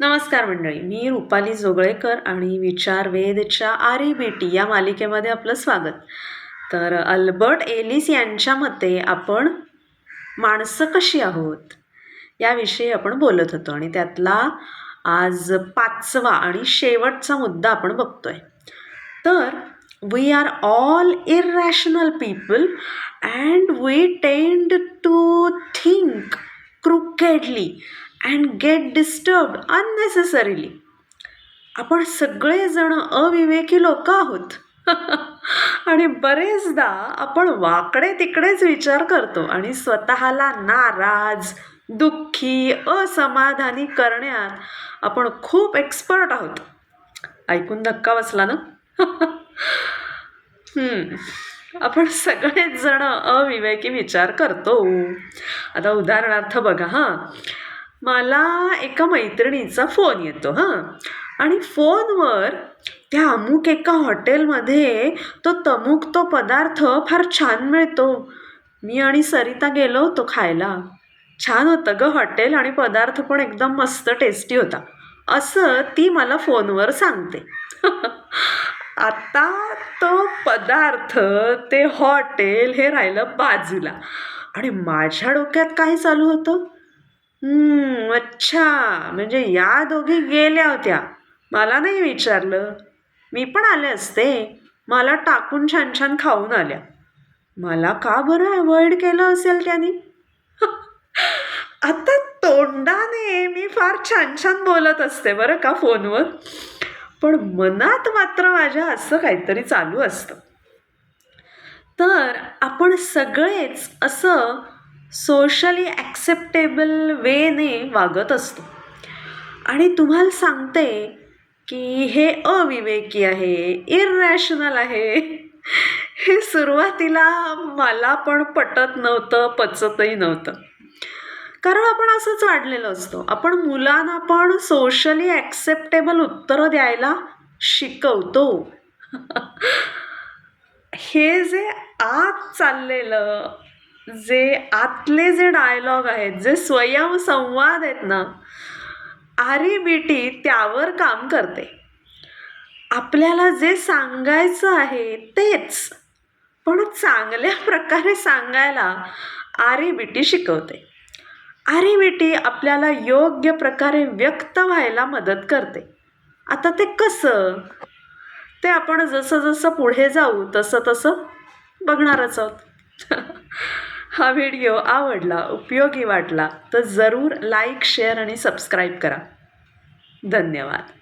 नमस्कार मंडळी मी रुपाली जोगळेकर आणि विचार वेदच्या आरी भेटी या मालिकेमध्ये आपलं स्वागत. तर अल्बर्ट एलिस यांच्या मते आपण माणसं कशी आहोत याविषयी आपण बोलत होतो आणि त्यातला आज पाचवा आणि शेवटचा मुद्दा आपण बघतोय. तर we are all irrational people and we tend to think crookedly and get disturb unnecessarily. आपण सगळेजण अविवेकी लोक आहोत. आणि बरेचदा आपण वाकडे तिकडेच विचार करतो आणि स्वतःला नाराज दुःखी असमाधानी करण्यात आपण खूप एक्सपर्ट आहोत. ऐकून धक्का बसला ना? आपण सगळेच जण अविवेकी विचार करतो. आता उदाहरणार्थ बघा हां. मला एका मैत्रिणीचा फोन येतो हां. आणि फोनवर त्या अमुक एका हॉटेलमध्ये तो तमुक तो पदार्थ फार छान मिळतो. मी आणि सरिता गेलो होतो खायला. छान होतं गं हॉटेल आणि पदार्थ पण एकदम मस्त टेस्टी होता. असं ती मला फोनवर सांगते. आता तो पदार्थ ते हॉटेल हे राहिलं बाजूला. आणि माझ्या डोक्यात काय चालू होतं? हम्म, अच्छा. म्हणजे या दोघी गेल्या होत्या. मला नाही विचारलं. मी पण आले असते. मला टाकून छान छान खाऊन आल्या. मला का बरं अवॉइड केलं असेल त्यांनी? आता तोंडाने मी फार छान छान बोलत असते बरं का फोनवर. पण मनात मात्र माझ्या असं काहीतरी चालू असतं. तर आपण सगळेच असं सोशली ॲक्सेप्टेबल वेने वागत असतो. आणि तुम्हाला सांगते की हे अविवेकी आहे इररॅशनल आहे. हे सुरुवातीला मला पण पटत नव्हतं पचतही नव्हतं. कारण आपण असंच वाढलेलं असतो. आपण मुलांना पण सोशली ॲक्सेप्टेबल उत्तरं द्यायला शिकवतो. हे जे आत चाललेलं जे आतले जे डायलॉग आहेत जे स्वयंसंवाद आहेत ना आरी बिटी त्यावर काम करते. आपल्याला जे सांगायचं आहे तेच पण चांगल्या प्रकारे सांगायला आरी बिटी शिकवते. आरी बिटी आपल्याला योग्य प्रकारे व्यक्त व्हायला मदत करते. आता ते कसं? ते आपण जसं जसं पुढे जाऊ तसं तसं बघणारच आहोत. हा व्हिडिओ आवडला उपयोगी वाटला तर जरूर लाईक शेअर आणि सबस्क्राईब करा. धन्यवाद.